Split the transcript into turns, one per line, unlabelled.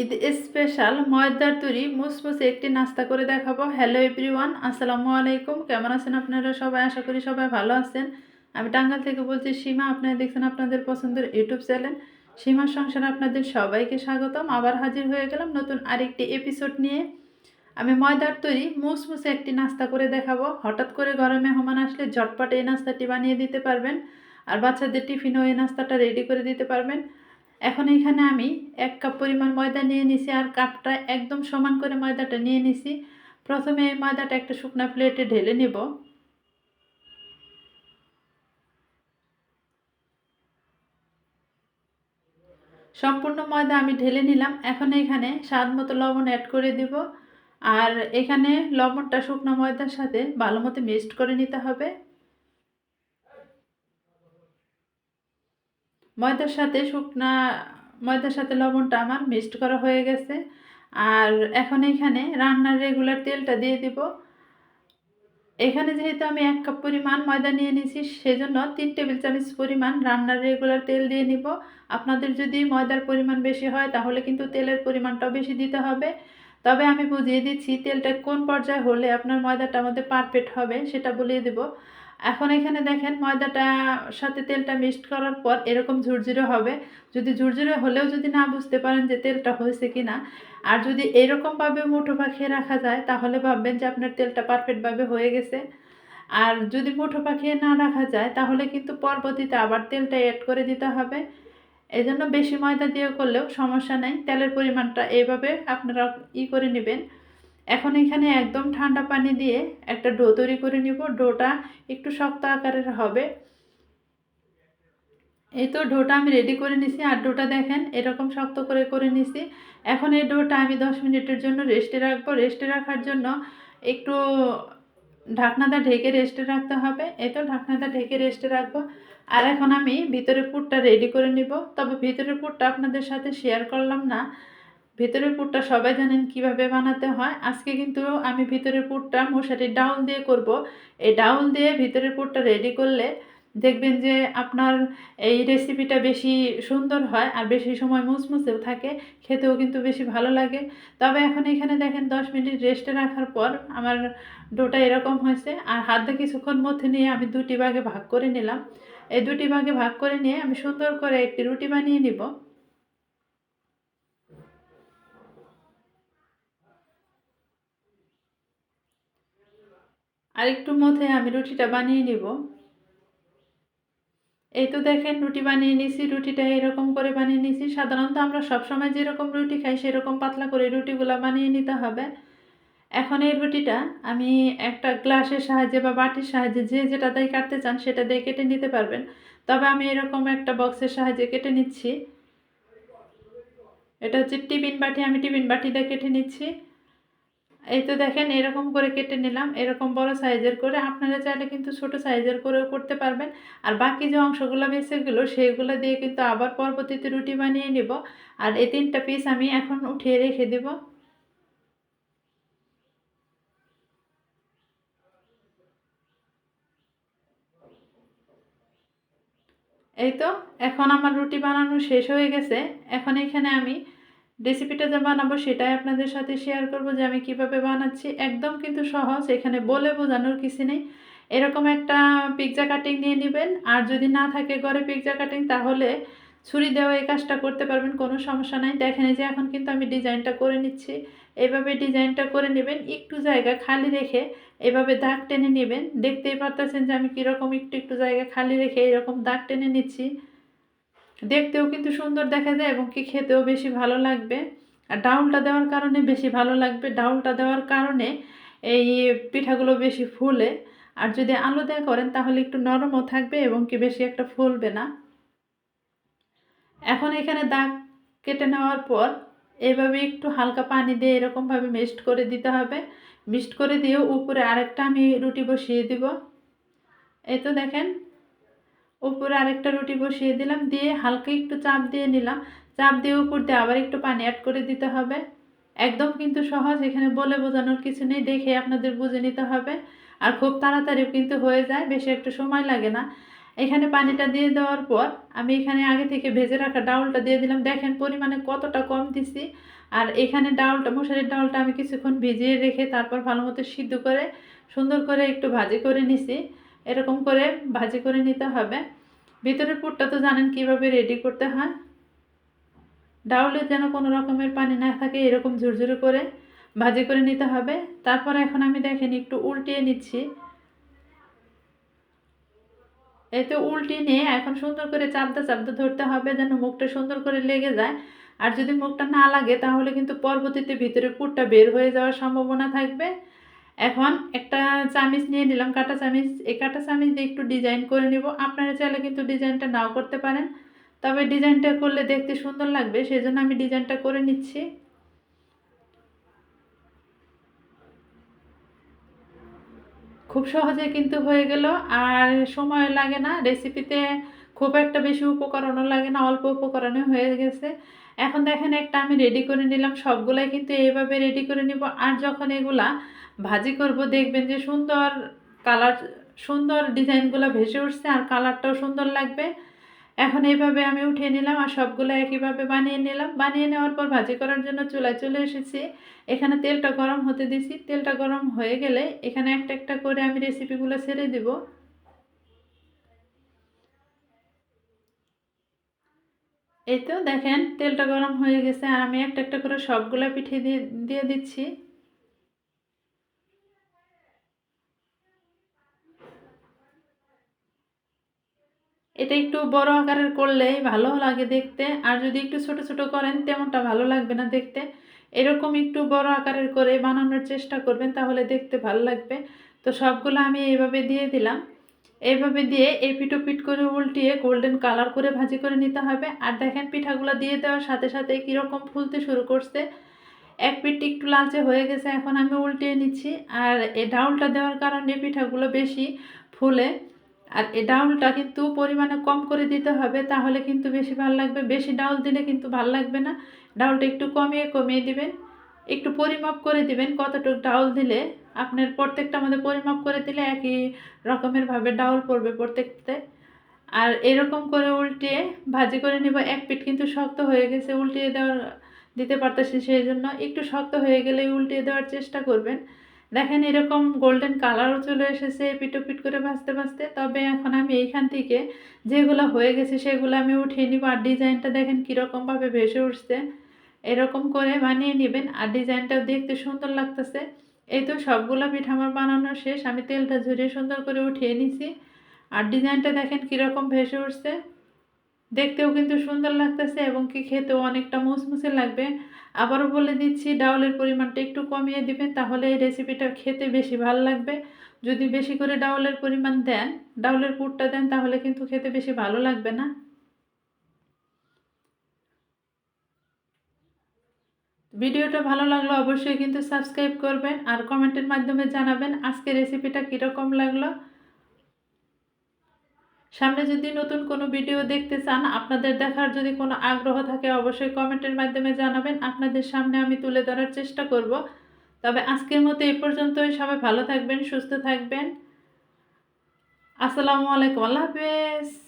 Eid special ময়দার তৈরি মুসমুসে একটি নাস্তা করে দেখাবো। হ্যালো এভরিওয়ান আসসালামু আলাইকুম। কেমন আছেন আপনারা সবাই? আশা করি সবাই ভালো আছেন। আমি টাঙ্গাল থেকে বলছি, সীমা, আপনারা দেখছেন আপনাদের পছন্দের ইউটিউব চ্যানেল। সীমার সংসারে আপনাদের সবাইকে স্বাগতম। আবার হাজির হয়ে গেলাম নতুন আরেকটি এপিসোড নিয়ে। আমি ময়দার তৈরি মুসমুসে একটি নাস্তা করে দেখাবো। হঠাৎ করে ঘরে মেহমান আসলে ঝটপট এই নাস্তাটি বানিয়ে দিতে পারবেন। আর বাচ্চাদের টিফিনও এই নাস্তাটা রেডি করে দিতে পারবেন। এখন এখানে আমি এক কাপ পরিমাণ ময়দা নিয়ে নিছি আর কাপটা একদম সমান করে ময়দাটা নিয়ে নিছি। প্রথমে এই ময়দাটা একটা শুকনা প্লেটে ঢেলে নেব। সম্পূর্ণ ময়দা আমি ঢেলে নিলাম। এখন এখানে স্বাদ মতো লবণ অ্যাড করে দিব। আর এখানে লবণটা শুকনো ময়দার সাথে ভালো মতো মিক্সড করে নিতে হবে। ময়দার সাথে শুকনা, ময়দার সাথে লবণটা আমার মিক্সড করা হয়ে গেছে। আর এখন এখানে রান্নার রেগুলার তেলটা দিয়ে দিব। এখানে যেহেতু আমি এক কাপ পরিমাণ ময়দা নিয়ে নিয়েছি, সেজন্য তিন টেবিল চামচ পরিমাণ রান্নার রেগুলার তেল দিয়ে নিব। আপনাদের যদি ময়দার পরিমাণ বেশি হয়, তাহলে কিন্তু তেলের পরিমাণটাও বেশি দিতে হবে। তবে আমি বুঝিয়ে দিচ্ছি, তেলটা কোন পর্যায়ে হলে আপনার ময়দাটা আমাদের পারফেক্ট হবে, সেটা বলিয়ে দেব। এখন এখানে দেখেন ময়দাটা, সাথে তেলটা মিক্সড করার পর এরকম ঝুরঝুরে হবে। যদি ঝুরঝুরে হলেও যদি না বুঝতে পারেন যে তেলটা হয়েছে কি না আর যদি এরকমভাবে মুঠো পাখিয়ে রাখা যায়, তাহলে ভাববেন যে আপনার তেলটা পারফেক্টভাবে হয়ে গেছে। আর যদি মুঠো পাখিয়ে না রাখা যায়, তাহলে কিন্তু পরবর্তীতে আবার তেলটা অ্যাড করে দিতে হবে। এই জন্য বেশি ময়দা দিয়ে করলেও সমস্যা নেই। তেলের পরিমাণটা এইভাবে আপনারা ই করে নেবেন। এখন এখানে একদম ঠান্ডা পানি দিয়ে একটা ডো তৈরি করে নিব। ডোটা একটু শক্ত আকারের হবে। এই তো ডোটা আমি রেডি করে নিছি। আর ডোটা দেখেন, এরকম শক্ত করে করে নিছি। এখন এই ডোটা আমি দশ মিনিটের জন্য রেস্টে রাখব। রেস্টে রাখার জন্য একটু ঢাকনাটা ঢেকে রেস্টে রাখতে হবে। এই তো ঢাকনাটা ঢেকে রেস্টে রাখব। আর এখন আমি ভিতরের পুরটা রেডি করে নিব। তবে ভিতরের পুরটা আপনাদের সাথে শেয়ার করলাম না। ভেতরের পুরটা সবাই জানেন কীভাবে বানাতে হয়। আজকে কিন্তু আমি ভিতরের পুরটা মশারির ডাউল দিয়ে করব। এই ডাউল দিয়ে ভিতরের পুরটা রেডি করলে দেখবেন যে আপনার এই রেসিপিটা বেশি সুন্দর হয় আর বেশি সময় মুচমুচেও থাকে, খেতেও কিন্তু বেশি ভালো লাগে। তবে এখন এখানে দেখেন দশ মিনিট রেস্টে রাখার পর আমার ডোটা এরকম হয়েছে আর হাতে কিছুক্ষণ মধ্যে নিয়ে আমি দুটি ভাগে ভাগ করে নিলাম। এই দুটি ভাগে ভাগ করে নিয়ে আমি সুন্দর করে একটি রুটি বানিয়ে নিব। আর একটু মধ্যে আমি রুটিটা বানিয়ে নিব। এই তো দেখেন রুটি বানিয়ে নিছি, রুটিটা এরকম করে বানিয়ে নিছি। সাধারণত আমরা সবসময় যেরকম রুটি খাই সেরকম পাতলা করে রুটিগুলো বানিয়ে নিতে হবে। এখন এই রুটিটা আমি একটা গ্লাসের সাহায্যে বা বাটির সাহায্যে যে যেটা দিয়ে কাটতে চান সেটা দিয়ে কেটে নিতে পারবেন। তবে আমি এরকম একটা বক্সের সাহায্যে কেটে নিচ্ছি। এটা হচ্ছে টিফিন বাটি, আমি টিফিন বাটি দিয়ে কেটে নিচ্ছি। এই তো দেখেন, এরকম করে কেটে নিলাম। এরকম বড় সাইজের করে আপনারা চাইলে কিন্তু ছোট সাইজের করেও করতে পারবেন। আর বাকি যে অংশগুলো বেঁচে গেলো সেইগুলো দিয়ে কিন্তু আবার পরবর্তীতে রুটি বানিয়ে নিব। আর এই তিনটা পিস আমি এখন উঠিয়ে রেখে দেব। এই তো, এখন আমার রুটি বানানো শেষ হয়ে গেছে। এখন এখানে আমি রেসিপিটা যে বানাবো সেটাই আপনাদের সাথে শেয়ার করব যে আমি কীভাবে বানাচ্ছি। একদম কিন্তু সহজ, এখানে বলে বোঝানোর কিছু নেই। এরকম একটা পিৎজা কাটিং নিয়ে নেবেন। আর যদি না থাকে ঘরে পিৎজা কাটিং তাহলে ছুরি দেওয়া এই কাজটা করতে পারবেন, কোনো সমস্যা নাই। দেখেন যে এখন কিন্তু আমি ডিজাইনটা করে নিচ্ছি। এভাবে ডিজাইনটা করে নেবেন, একটু জায়গা খালি রেখে এভাবে দাগ টেনে নেবেন। দেখতেই পারতেছেন যে আমি কীরকম একটু একটু জায়গা খালি রেখে এরকম দাগ টেনে নিচ্ছি। দেখতেও কিন্তু সুন্দর দেখা যায় এবং কি খেতেও বেশি ভালো লাগবে। আর ডাউলটা দেওয়ার কারণে বেশি ভালো লাগবে। ডাউলটা দেওয়ার কারণে এই পিঠাগুলো বেশি ফুলে। আর যদি আলু দেওয়া করেন তাহলে একটু নরমও থাকবে এবং কি বেশি একটা ফুলবে না। এখন এখানে দাগ কেটে নেওয়ার পর এভাবে একটু হালকা পানি দিয়ে এরকমভাবে মিক্সড করে দিতে হবে। মিক্সড করে দিয়েও উপরে আরেকটা আমি রুটি বসিয়ে দিব। এই তো দেখেন উপরে আরেকটা রুটি বসিয়ে দিলাম, দিয়ে হালকা একটু চাপ দিয়ে নিলাম। চাপ দিয়ে উপর দিয়ে আবার একটু পানি অ্যাড করে দিতে হবে। একদম কিন্তু সহজ, এখানে বলে বোঝানোর কিছু নেই, দেখে আপনাদের বুঝে নিতে হবে। আর খুব তাড়াতাড়ি কিন্তু হয়ে যায়, বেশি একটু সময় লাগে না। এখানে পানিটা দিয়ে দেওয়ার পর আমি এখানে আগে থেকে ভেজে রাখা ডাউলটা দিয়ে দিলাম। দেখেন পরিমাণে কতটা কম দিছি। আর এখানে ডাউলটা, মশারির ডাউলটা আমি কিছুক্ষণ ভিজিয়ে রেখে তারপর ভালো মতো সিদ্ধ করে, সুন্দর করে একটু ভাজি করে নিছি। এরকম করে ভাজি করে নিতে হবে। ভিতরের পুরটা তো জানেন কীভাবে রেডি করতে হয়। ডাউলে যেন কোনো রকমের পানি না থাকে, এরকম ঝুরঝুরে করে ভাজি করে নিতে হবে। তারপর এখন আমি দেখেন একটু উল্টিয়ে নিচ্ছি। এই তো উল্টিয়ে নিয়ে এখন সুন্দর করে চাপদা চাপদা ধরতে হবে যেন মুখটা সুন্দর করে লেগে যায়। আর যদি মুখটা না লাগে, তাহলে কিন্তু পরবর্তীতে ভিতরে পুরটা বের হয়ে যাওয়ার সম্ভাবনা থাকবে। এখন একটা চামিচ নিয়ে নিলাম, কাটা চামিচ। এই কাটা চামিচ দিয়ে একটু ডিজাইন করে নিব। আপনারা চাইলে কিন্তু ডিজাইনটা নাও করতে পারেন। তবে ডিজাইনটা করলে দেখতে সুন্দর লাগবে সেই জন্য আমি ডিজাইনটা করে নিচ্ছি। খুব সহজে কিন্তু হয়ে গেল, আর সময় লাগে না। রেসিপিতে খুব একটা বেশি উপকরণও লাগে না, অল্প উপকরণে হয়ে গেছে। এখন দেখেন একটা আমি রেডি করে নিলাম, সবগুলাই কিন্তু এইভাবে রেডি করে নিব। আর যখন এগুলা ভাজি করব, দেখবেন যে সুন্দর কালার সুন্দর ডিজাইনগুলো ভেসে উঠছে আর কালারটাও সুন্দর লাগবে। এখন এইভাবে আমি উঠিয়ে নিলাম আর সবগুলো একইভাবে বানিয়ে নিলাম। বানিয়ে নেওয়ার পর ভাজি করার জন্য চুলায় চলে এসেছি। এখানে তেলটা গরম হতে দিছি। তেলটা গরম হয়ে গেলে এখানে একটা একটা করে আমি রেসিপিগুলো ছেড়ে দিব। এই তো দেখেন, তেলটা গরম হয়ে গেছে আর আমি একটা একটা করে সবগুলো পিঠে দিয়ে দিয়ে দিচ্ছি। এটা একটু বড় আকারের করলেই ভালো লাগে দেখতে, আর যদি একটু ছোট ছোট করেন তেমনটা ভালো লাগবে না দেখতে। এরকম একটু বড় আকারের করে বানানোর চেষ্টা করবেন, তাহলে দেখতে ভালো লাগবে। তো সবগুলো আমি এইভাবে দিয়ে দিলাম। এইভাবে দিয়ে এই পিঠো পিঠ করে উল্টিয়ে গোল্ডেন কালার করে ভাজি করে নিতে হবে। আর দেখেন পিঠাগুলো দিয়ে দেওয়ার সাথে সাথে কীরকম ফুলতে শুরু করছে। এক পিঠ একটু লালচে হয়ে গেছে, এখন আমি উল্টিয়ে নিচ্ছি। আর এই ডাউলটা দেওয়ার কারণে পিঠাগুলো বেশি ফুলে। আর এই ডাউলটা কিন্তু পরিমাণে কম করে দিতে হবে, তাহলে কিন্তু বেশি ভালো লাগবে। বেশি ডাউল দিলে কিন্তু ভালো লাগবে না। ডাউলটা একটু কমিয়ে কমিয়ে দিবেন। একটু পরিমাপ করে দিবেন কতটুকু ডাউল দিলে। আপনার প্রত্যেকটা আমাদের পরিমাপ করে দিলে একই রকমের ভাবে ডাউল পড়বে প্রত্যেকতে আর এরকম করে উল্টিয়ে ভাজি করে নিব, এক পিঠ কিন্তু শক্ত হয়ে গেছে, উল্টিয়ে দেওয়ার, দিতে পারতেছি সেই জন্য। একটু শক্ত হয়ে গেলে উল্টিয়ে দেওয়ার চেষ্টা করবেন। দেখেন এরকম গোল্ডেন কালারও চলে এসেছে পিটো পিট করে ভাজতে ভাজতে। তবে এখন আমি এইখান থেকে যেগুলো হয়ে গেছে সেগুলো আমি উঠিয়ে নিব। আর ডিজাইনটা দেখেন কীরকমভাবে ভেসে উঠছে। এরকম করে বানিয়ে নেবেন। আর ডিজাইনটাও দেখতে সুন্দর লাগতেছে। এই তো সবগুলো পিঠা আমার বানানো শেষ, আমি তেলটা ঝরিয়ে সুন্দর করে উঠিয়ে নিছি। আর ডিজাইনটা দেখেন কীরকম ভেসে উঠছে। দেখতেও কিন্তু সুন্দর লাগতেছে এবং কি খেতেও অনেকটা মুসমুসে লাগবে। আবারও বলে দিচ্ছি, ডাউলের পরিমাণটা একটু কমিয়ে দিবেন, তাহলে এই রেসিপিটা খেতে বেশি ভালো লাগবে। যদি বেশি করে ডাউলের পরিমাণ দেন, ডাউলের পুরটা দেন, তাহলে কিন্তু খেতে বেশি ভালো লাগবে না। ভিডিওটা ভালো লাগল অবশ্যই কিন্তু সাবস্ক্রাইব করবেন আর কমেন্টের মাধ্যমে জানাবেন আজকে রেসিপিটা কীরকম লাগল। সামনে যদি নতুন কোনো ভিডিও দেখতে চান, আপনাদের দেখার যদি কোনো আগ্রহ থাকে, অবশ্যই কমেন্টের মাধ্যমে জানাবেন। আপনাদের সামনে আমি তুলে ধরার চেষ্টা করব। তবে আজকের মতো এই পর্যন্তই। সবাই ভালো থাকবেন, সুস্থ থাকবেন। আসসালামু আলাইকুম। আল্লাহ হাফেজ।